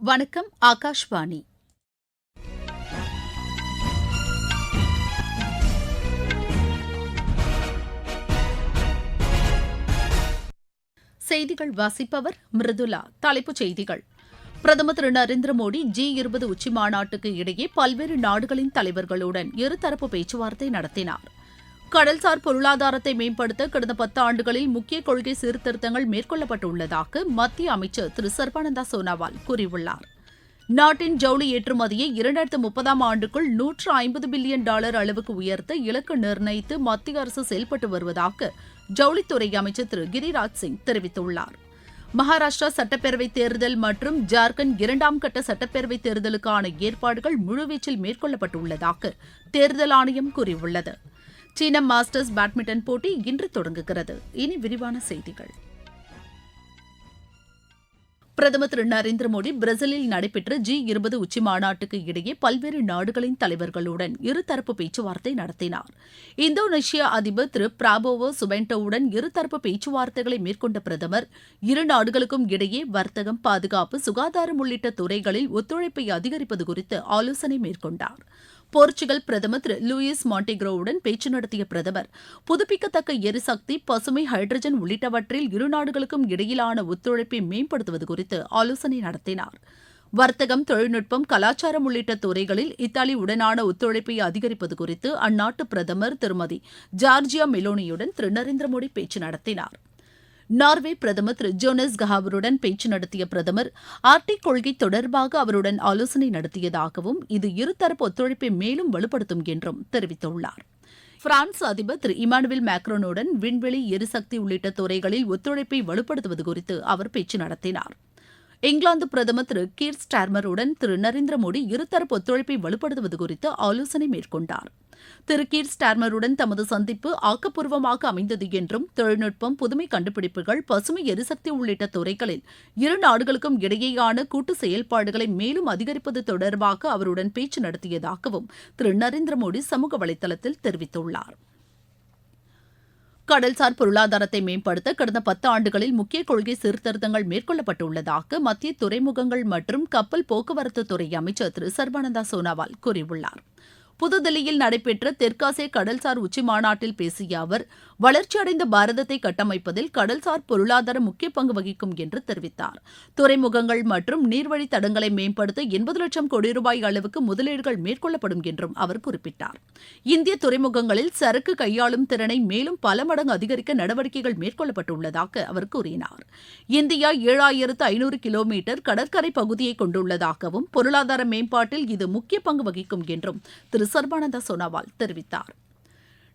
வணக்கம் ஆகாஷ்வாணி. செய்திகள் வாசிப்பவர் மிருதுலா. தலைப்புச் செய்திகள். பிரதமர் திரு நரேந்திர மோடி ஜி இருபது உச்சி மாநாட்டுக்கு இடையே பல்வேறு நாடுகளின் தலைவர்களுடன் இருதரப்பு பேச்சுவார்த்தை நடத்தினார். கடல்சார் பொருளாதாரத்தை மேம்படுத்த கடந்த பத்து ஆண்டுகளில் முக்கிய கொள்கை சீர்திருத்தங்கள் மேற்கொள்ளப்பட்டுள்ளதாக மத்திய அமைச்சர் திரு சர்பானந்தா சோனாவால் கூறியுள்ளார். நாட்டின் ஜவுளி ஏற்றுமதியை இரண்டாயிரத்து முப்பதாம் ஆண்டுக்குள் நூற்று ஐம்பது பில்லியன் டாலர் அளவுக்கு உயர்த்த இலக்கு நிர்ணயித்து மத்திய அரசு செயல்பட்டு வருவதாக ஜவுளித்துறை அமைச்சர் திரு கிரிராஜ் சிங் தெரிவித்துள்ளார். மகாராஷ்டிரா சட்டப்பேரவைத் தேர்தல் மற்றும் ஜார்க்கண்ட் இரண்டாம் கட்ட சட்டப்பேரவைத் தேர்தலுக்கான ஏற்பாடுகள் முழுவீச்சில் மேற்கொள்ளப்பட்டுள்ளதாக தேர்தல் ஆணையம் கூறியுள்ளது. சீன மாஸ்டர்ஸ் பேட்மிண்டன் போட்டி இன்று தொடங்குகிறது. இனி விரிவான செய்திகள். பிரதமர் திரு நரேந்திர மோடி பிரேசிலில் நடைபெற்ற ஜி இருபது உச்சி மாநாட்டுக்கு இடையே பல்வேறு நாடுகளின் தலைவர்களுடன் இருதரப்பு பேச்சுவார்த்தை நடத்தினார். இந்தோனேஷியா அதிபர் திரு பிராபோவோ சுபென்டோவுடன் இருதரப்பு பேச்சுவார்த்தைகளை மேற்கொண்ட பிரதமர் இரு நாடுகளுக்கும் இடையே வர்த்தகம் பாதுகாப்பு சுகாதாரம் உள்ளிட்ட துறைகளில் ஒத்துழைப்பை அதிகரிப்பது குறித்து ஆலோசனை மேற்கொண்டார். போர்ச்சுகல் பிரதமர் திரு லூயிஸ் மாண்டிக்ரோவுடன் பேச்சு நடத்திய பிரதமர் புதுப்பிக்கத்தக்க எரிசக்தி பசுமை ஹைட்ரஜன் உள்ளிட்டவற்றில் இரு நாடுகளுக்கும் இடையிலான ஒத்துழைப்பை மேம்படுத்துவது குறித்து ஆலோசனை நடத்தினார். வர்த்தகம் தொழில்நுட்பம் கலாச்சாரம் உள்ளிட்ட துறைகளில் இத்தாலி உடனான ஒத்துழைப்பை அதிகரிப்பது குறித்து அந்நாட்டு பிரதமர் திருமதி ஜார்ஜியா மெலோனியுடன் திரு நரேந்திர மோடி பேச்சு நடத்தினார். நார்வே பிரதமர் திரு. ஜோனஸ் கஹாவருடன் பேச்சு நடத்திய பிரதமர் ஆர்டிக் கொள்கை தொடர்பாக அவருடன் ஆலோசனை நடத்தியதாகவும் இது இருதரப்பு ஒத்துழைப்பை மேலும் வலுப்படுத்தும் என்றும் தெரிவித்துள்ளார். பிரான்ஸ் அதிபர் திரு. இமானுவேல் மேக்ரோனுடன் விண்வெளி எரிசக்தி உள்ளிட்ட துறைகளில் ஒத்துழைப்பை வலுப்படுத்துவது குறித்து அவர் பேச்சு நடத்தினார். இங்கிலாந்து பிரதமர் திரு கீர் ஸ்டார்மருடன் திரு நரேந்திர மோடி இருதரப்பு ஒத்துழைப்பை வலுப்படுத்துவது குறித்து ஆலோசனை மேற்கொண்டார். திரு கீர் ஸ்டார்மருடன் தமது சந்திப்பு ஆக்கப்பூர்வமாக அமைந்தது என்றும் தொழில்நுட்பம் புதுமை கண்டுபிடிப்புகள் பசுமை எரிசக்தி உள்ளிட்ட துறைகளில் இரு நாடுகளுக்கும் இடையேயான கூட்டு செயல்பாடுகளை மேலும் அதிகரிப்பது தொடர்பாக அவருடன் பேச்சு நடத்தியதாகவும் திரு நரேந்திர மோடி சமூக வலைதளத்தில் தெரிவித்துள்ளார். கடல்சார் பொருளாதாரத்தை மேம்படுத்த கடந்த பத்து ஆண்டுகளில் முக்கிய கொள்கை சீர்திருத்தங்கள் மேற்கொள்ளப்பட்டுள்ளதாக மத்திய துறைமுகங்கள் மற்றும் கப்பல் போக்குவரத்து துறை அமைச்சர் திரு. சர்பானந்தா சோனாவால் கூறியுள்ளார். புதுதில்லியில் நடைபெற்ற தெற்காசிய கடல்சார் உச்சி மாநாட்டில் பேசிய அவர் வளர்ச்சியடைந்த பாரதத்தை கட்டமைப்பதில் கடல்சார் பொருளாதாரம் முக்கிய பங்கு வகிக்கும் என்று தெரிவித்தார். துறைமுகங்கள் மற்றும் நீர்வழி தடங்களை மேம்படுத்த எண்பது லட்சம் கோடி ரூபாய் அளவுக்கு முதலீடுகள் மேற்கொள்ளப்படும் என்றும் அவர் குறிப்பிட்டார். இந்திய துறைமுகங்களில் சரக்கு கையாளும் திறனை மேலும் பல மடங்கு அதிகரிக்க நடவடிக்கைகள் மேற்கொள்ளப்பட்டுள்ளதாக அவர் கூறினார். இந்தியா ஏழாயிரத்து ஐநூறு கிலோமீட்டர் கடற்கரை பகுதியை கொண்டுள்ளதாகவும் பொருளாதார மேம்பாட்டில் இது முக்கிய பங்கு வகிக்கும் என்றும் திரு சர்பானந்தா சோனாவால் தெரிவித்தார்.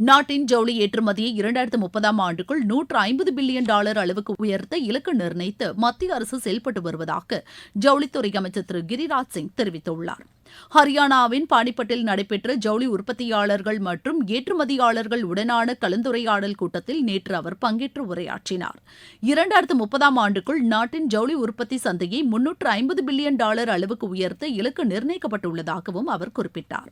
நாட்டின் ஜவுளி ஏற்றுமதியை இரண்டாயிரத்து முப்பதாம் ஆண்டுக்குள் நூற்று ஐம்பது பில்லியன் டாலர் அளவுக்கு உயர்த்த இலக்கு நிர்ணயித்து மத்திய அரசு செயல்பட்டு வருவதாக ஜவுளித்துறை அமைச்சர் திரு கிரிராஜ் சிங் தெரிவித்துள்ளார். ஹரியானாவின் பானிபட்டில் நடைபெற்ற ஜவுளி உற்பத்தியாளர்கள் மற்றும் ஏற்றுமதியாளர்கள் உடனான கலந்துரையாடல் கூட்டத்தில் நேற்று அவர் பங்கேற்று உரையாற்றினார். இரண்டாயிரத்து முப்பதாம் ஆண்டுக்குள் நாட்டின் ஜவுளி உற்பத்தி சந்தையை முன்னூற்று ஐம்பது பில்லியன் டாலர் அளவுக்கு உயர்த்த இலக்கு நிர்ணயிக்கப்பட்டுள்ளதாகவும் அவர் குறிப்பிட்டார்.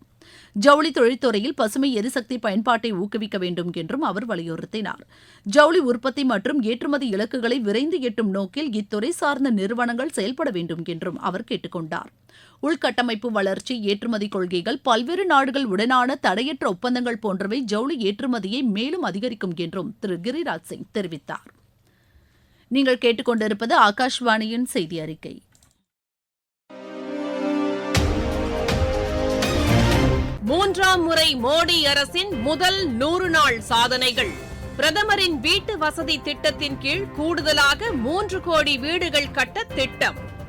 ஜவுளி தொழில்துறையில் பசுமை எரிசக்தி பயன்பாட்டை ஊக்குவிக்க வேண்டும் என்றும் அவர் வலியுறுத்தினார். ஜவுளி உற்பத்தி மற்றும் ஏற்றுமதி இலக்குகளை விரைந்து எட்டும் நோக்கில் இத்துறை சார்ந்த நிறுவனங்கள் செயல்பட வேண்டும் என்றும் அவர் கேட்டுக்கொண்டார். உள்கட்டமைப்பு வளர்ச்சி ஏற்றுமதி கொள்கைகள் பல்வேறு நாடுகள் உடனான தடையற்ற ஒப்பந்தங்கள் போன்றவை ஜவுளி ஏற்றுமதியை மேலும் அதிகரிக்கும் என்றும் திரு கிரிராஜ் சிங் தெரிவித்தார். நீங்கள் கேட்டுக்கொண்டிருப்பது ஆகாஷ்வாணியின் செய்தி அறிக்கை. மூன்றாம் முறை மோடி அரசின் முதல் நூறு நாள் சாதனைகள். பிரதமரின் வீட்டு வசதி திட்டத்தின் கீழ் கூடுதலாக மூன்று கோடி வீடுகள் கட்ட திட்டம்.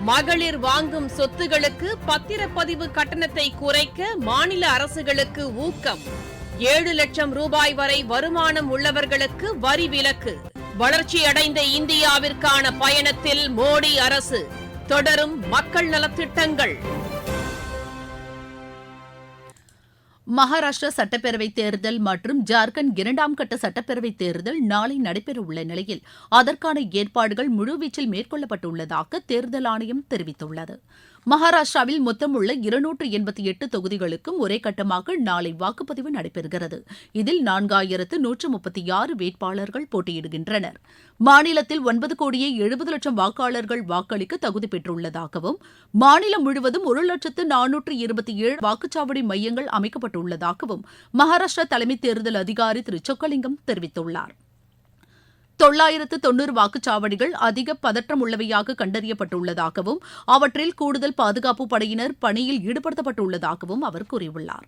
மகளிர் வாங்கும் சொத்துகளுக்கு பத்திரப்பதிவு கட்டணத்தை குறைக்க மாநில அரசுகளுக்கு ஊக்கம். ஏழு லட்சம் ரூபாய் வரை வருமானம் உள்ளவர்களுக்கு வரி விலக்கு. வளர்ச்சியடைந்த இந்தியாவிற்கான பயணத்தில் மோடி அரசு. தொடரும் மக்கள் நலத்திட்டங்கள். மகாராஷ்டிரா சட்டப்பேரவைத் தேர்தல் மற்றும் ஜார்க்கண்ட் இரண்டாம் கட்ட சட்டப்பேரவைத் தேர்தல் நாளை நடைபெறவுள்ள நிலையில் அதற்கான ஏற்பாடுகள் முழுவீச்சில் மேற்கொள்ளப்பட்டுள்ளதாக தேர்தல் ஆணையம் தெரிவித்துள்ளது. மகாராஷ்டிராவில் மொத்தமுள்ள இருநூற்று எண்பத்தி எட்டு தொகுதிகளுக்கும் ஒரே கட்டமாக நாளை வாக்குப்பதிவு நடைபெறுகிறது. இதில் நான்காயிரத்து நூற்று முப்பத்தி ஆறு வேட்பாளர்கள் போட்டியிடுகின்றனர். மாநிலத்தில் ஒன்பது கோடியே எழுபது லட்சம் வாக்காளர்கள் வாக்களிக்க தகுதி பெற்றுள்ளதாகவும் மாநிலம் முழுவதும் ஒரு லட்சத்து நானூற்று இருபத்தி ஏழு வாக்குச்சாவடி மையங்கள் அமைக்கப்பட்டுள்ளதாகவும் மகாராஷ்டிரா தலைமை தேர்தல் அதிகாரி திரு சொக்கலிங்கம் தெரிவித்துள்ளார். தொள்ளாயிரத்து தொன்னூறு வாக்குச்சாவடிகள் அதிக பதற்றம் உள்ளவையாக கண்டறியப்பட்டுள்ளதாகவும் அவற்றில் கூடுதல் பாதுகாப்பு படையினர் பணியில் ஈடுபடுத்தப்பட்டுள்ளதாகவும் அவர் கூறியுள்ளார்.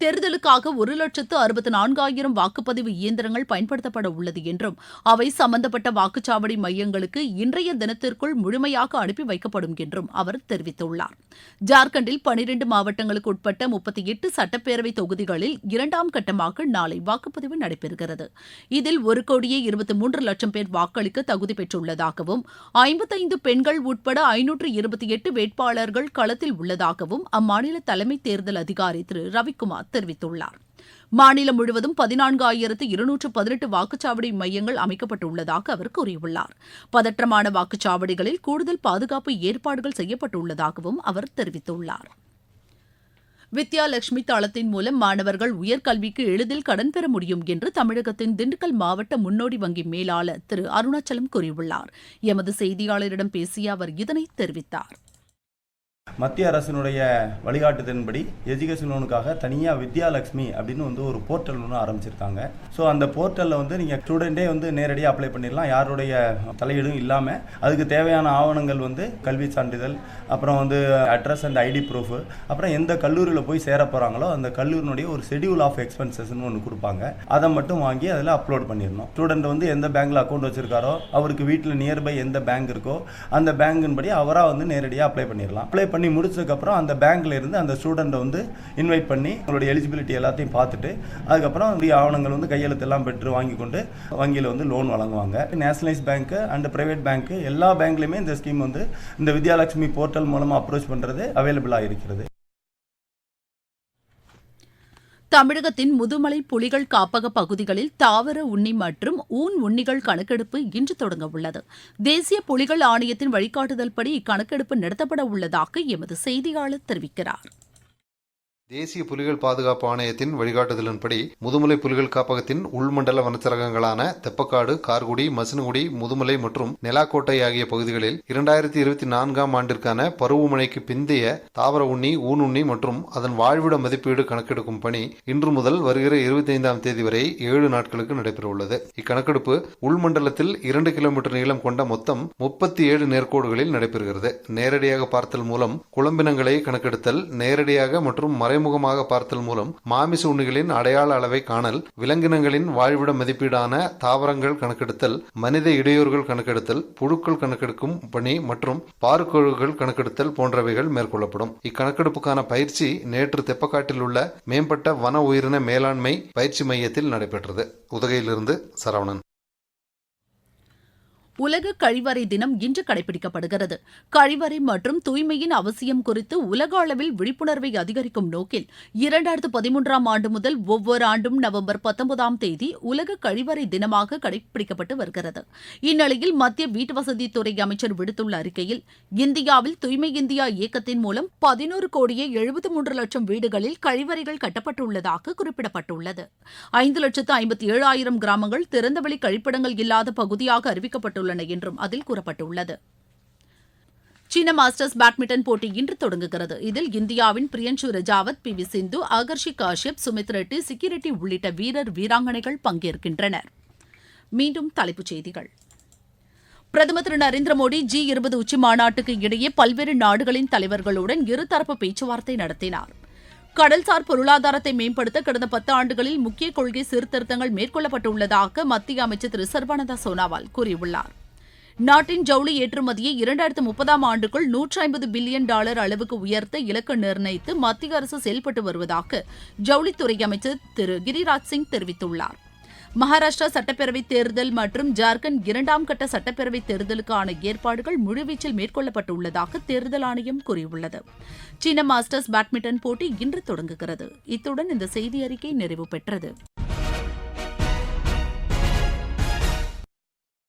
தேர்தலுக்காக ஒரு லட்சத்து அறுபத்து நான்காயிரம் வாக்குப்பதிவு இயந்திரங்கள் பயன்படுத்தப்பட உள்ளது என்றும் அவை சம்பந்தப்பட்ட வாக்குச்சாவடி மையங்களுக்கு இன்றைய தினத்திற்குள் முழுமையாக அனுப்பி வைக்கப்படும் என்றும் அவர் தெரிவித்துள்ளார். ஜார்க்கண்டில் பனிரெண்டு மாவட்டங்களுக்கு உட்பட்ட முப்பத்தி எட்டு சட்டப்பேரவை தொகுதிகளில் இரண்டாம் கட்டமாக நாளை வாக்குப்பதிவு நடைபெறுகிறது. இதில் ஒரு கோடியே இருபத்தி மூன்று லட்சம் பேர் வாக்களிக்க தகுதி பெற்றுள்ளதாகவும் ஐம்பத்தைந்து பெண்கள் உட்பட ஐநூற்று இருபத்தி எட்டு வேட்பாளர்கள் களத்தில் உள்ளதாகவும் அம்மாநில தலைமை தேர்தல் அதிகாரி திரு. ரவிக்குமார் தெரிவித்துள்ளார். மாநிலம் முழுவதும் பதினான்காயிரத்து இருநூற்று பதினெட்டு வாக்குச்சாவடி மையங்கள் அமைக்கப்பட்டுள்ளதாக அவர் கூறியுள்ளார். பதற்றமான வாக்குச்சாவடிகளில் கூடுதல் பாதுகாப்பு ஏற்பாடுகள் செய்யப்பட்டுள்ளதாகவும் அவர் தெரிவித்துள்ளார். வித்யாலட்சுமி தளத்தின் மூலம் மாணவர்கள் உயர்கல்விக்கு எளிதில் கடன் பெற முடியும் என்று தமிழகத்தின் திண்டுக்கல் மாவட்ட முன்னோடி வங்கி மேலாளர் திரு அருணாச்சலம் கூறியுள்ளார். எமது செய்தியாளரிடம் பேசிய அவர் இதனை தெரிவித்தார். மத்திய அரசினுடைய வழிகாட்டுதலின்படி எஜுகேஷன் லோனுக்காக தனியாக வித்யாலக்ஷ்மி அப்படின்னு வந்து ஒரு போர்ட்டல் ஒன்று ஆரம்பிச்சிருக்காங்க. ஸோ அந்த போர்ட்டலில் வந்து நீங்கள் ஸ்டூடெண்ட்டே வந்து நேரடியாக அப்ளை பண்ணிடலாம் யாருடைய தலையீடும் இல்லாமல் அதுக்கு தேவையான ஆவணங்கள் வந்து கல்வி சான்றிதழ் அப்புறம் வந்து அட்ரஸ் அண்ட் ஐடி ப்ரூஃபு அப்புறம் எந்த கல்லூரியில் போய் சேர போகிறாங்களோ அந்த கல்லூரினுடைய ஒரு ஷெடியூல் ஆஃப் எக்ஸ்பென்சஸ்னு ஒன்று கொடுப்பாங்க. அதை மட்டும் வாங்கி அதில் அப்லோட் பண்ணிடணும் ஸ்டூடெண்ட் வந்து எந்த பேங்க்கில் அக்கௌண்ட் வச்சிருக்காரோ அவருக்கு வீட்டில் நியர்பை எந்த பேங்க் இருக்கோ அந்த பேங்கின்படி அவராக வந்து நேரடியாக அப்ளை பண்ணிடலாம் அப்ளை பண்ணி முடிச்சதுக்கப்புறம் அந்த பேங்க்ல இருந்து அந்த ஸ்டூடெண்ட்டை வந்து இன்வைட் பண்ணி அவங்களுடைய எலிஜிபிலிட்டி எல்லாத்தையும் பார்த்துட்டு அதுக்கப்புறம் உரிய ஆவணங்கள் வந்து கையெழுத்து எல்லாம் பெற்று வாங்கி கொண்டு வங்கியில் வந்து loan வழங்குவாங்க. Nationalise bank and private bank எல்லா பேங்க்லையுமே இந்த ஸ்கீம் வந்து இந்த வித்யாலட்சுமி போர்ட்டல் மூலமாக அப்ரோச் பண்ணுறது அவைலபிளாக இருக்கிறது. தமிழகத்தின் முதுமலை புலிகள் காப்பக பகுதிகளில் தாவர உண்ணி மற்றும் ஊன் உண்ணிகள் கணக்கெடுப்பு இன்று தொடங்க உள்ளது. தேசிய புலிகள் ஆணையத்தின் வழிகாட்டுதல்படி இக்கணக்கெடுப்பு நடத்தப்பட உள்ளதாக எமது செய்தியாளர் தெரிவிக்கிறார். தேசிய புலிகள் பாதுகாப்பு ஆணையத்தின் வழிகாட்டுதலின்படி முதுமலை புலிகள் காப்பகத்தின் உள்மண்டல வனச்சரகங்களான தெப்பக்காடு கார்குடி மசினகுடி முதுமலை மற்றும் நெலாக்கோட்டை ஆகிய பகுதிகளில் இரண்டாயிரத்தி இருபத்தி நான்காம் ஆண்டிற்கான பருவமழைக்கு பிந்தைய தாவர உண்ணி ஊனுண்ணி மற்றும் அதன் வாழ்விட மதிப்பீடு கணக்கெடுக்கும் பணி இன்று முதல் வருகிற இருபத்தி ஐந்தாம் தேதி வரை ஏழு நாட்களுக்கு நடைபெறவுள்ளது. இக்கணக்கெடுப்பு உள்மண்டலத்தில் இரண்டு கிலோமீட்டர் நீளம் கொண்ட மொத்தம் முப்பத்தி ஏழு நேர்கோடுகளில் நடைபெறுகிறது. நேரடியாக பார்த்தல் மூலம் குழம்பினங்களை கணக்கெடுத்தல் நேரடியாக மற்றும் மறை மறைமுகமாக பார்த்தல் மூலம் மாமிச உண்ணிகளின் அடையாள அளவை காணல் விலங்கினங்களின் வாழ்விட மதிப்பீடான தாவரங்கள் கணக்கெடுத்தல் மனித இடையூறுகள் கணக்கெடுத்தல் புழுக்கள் கணக்கெடுக்கும் பணி மற்றும் பாறுக்கொழுகள் கணக்கெடுத்தல் போன்றவைகள் மேற்கொள்ளப்படும். இக்கணக்கெடுப்புக்கான பயிற்சி நேற்று தெப்பக்காட்டில் உள்ள மேம்பட்ட வன உயிரின மேலாண்மை பயிற்சி மையத்தில் நடைபெற்றது. உதகையிலிருந்து சரவணன். உலக கழிவறை தினம் இன்று கடைபிடிக்கப்படுகிறது. கழிவறை மற்றும் தூய்மையின் அவசியம் குறித்து உலக அளவில் விழிப்புணர்வை அதிகரிக்கும் நோக்கில் இரண்டாயிரத்து பதிமூன்றாம் ஆண்டு முதல் ஒவ்வொரு ஆண்டும் நவம்பர் பத்தொன்பதாம் தேதி உலக கழிவறை தினமாக கடைபிடிக்கப்பட்டு வருகிறது. இந்நிலையில் மத்திய வீட்டுவசதித்துறை அமைச்சர் விடுத்துள்ள அறிக்கையில் இந்தியாவில் தூய்மை இந்தியா இயக்கத்தின் மூலம் பதினோரு கோடியே எழுபத்தி மூன்று லட்சம் வீடுகளில் கழிவறைகள் கட்டப்பட்டுள்ளதாக குறிப்பிடப்பட்டுள்ளது. ஐந்து லட்சத்து ஐம்பத்தி ஏழாயிரம் கிராமங்கள் திறந்தவெளி கழிப்பிடங்கள் இல்லாத பகுதியாக செய்யப்பட்டுள்ளன என்றும் அதில் கூறப்பட்டுள்ளது. சீன மாஸ்டர்ஸ் பேட்மிண்டன் போட்டி இன்று தொடங்குகிறது. இதில் இந்தியாவின் பிரியன்ஷு ரஜாவத் பி வி சிந்து ஆகர்ஷி காஷ்யப் சுமித் ரெட்டி சிக்கி ரெட்டி உள்ளிட்ட வீரர் வீராங்கனைகள் பங்கேற்கின்றனர். மீண்டும் தலைப்புச் செய்திகள். பிரதமர் திரு நரேந்திர மோடி ஜி இருபது உச்சி மாநாட்டுக்கு இடையே பல்வேறு நாடுகளின் தலைவர்களுடன் இருதரப்பு பேச்சுவார்த்தை நடத்தினார். கடல்சார் பொருளாதாரத்தை மேம்படுத்த கடந்த பத்து ஆண்டுகளில் முக்கிய கொள்கை சீர்திருத்தங்கள் மேற்கொள்ளப்பட்டுள்ளதாக மத்திய அமைச்சர் திரு சர்பானந்தா சோனாவால் கூறியுள்ளார். நாட்டின் ஜவுளி ஏற்றுமதியை இரண்டாயிரத்து முப்பதாம் ஆண்டுக்குள் நூற்றி ஐம்பது பில்லியன் டாலர் அளவுக்கு உயர்த்த இலக்கு நிர்ணயித்து மத்திய அரசு செயல்பட்டு வருவதாக ஜவுளித்துறை அமைச்சர் திரு கிரிராஜ் சிங் தெரிவித்துள்ளார். மகாராஷ்டிரா சட்டப்பேரவை தேர்தல் மற்றும் ஜார்க்கண்ட் இரண்டாம் கட்ட சட்டப்பேரவை தேர்தலுக்கான ஏற்பாடுகள் முழுவீச்சில் மேற்கொள்ளப்பட்டுள்ளதாக தேர்தல் ஆணையம் கூறியுள்ளது. சீன மாஸ்டர்ஸ் பேட்மிண்டன் போட்டி இன்று தொடங்குகிறது. இத்துடன் இந்த செய்தி அறிக்கை நிறைவு பெற்றது.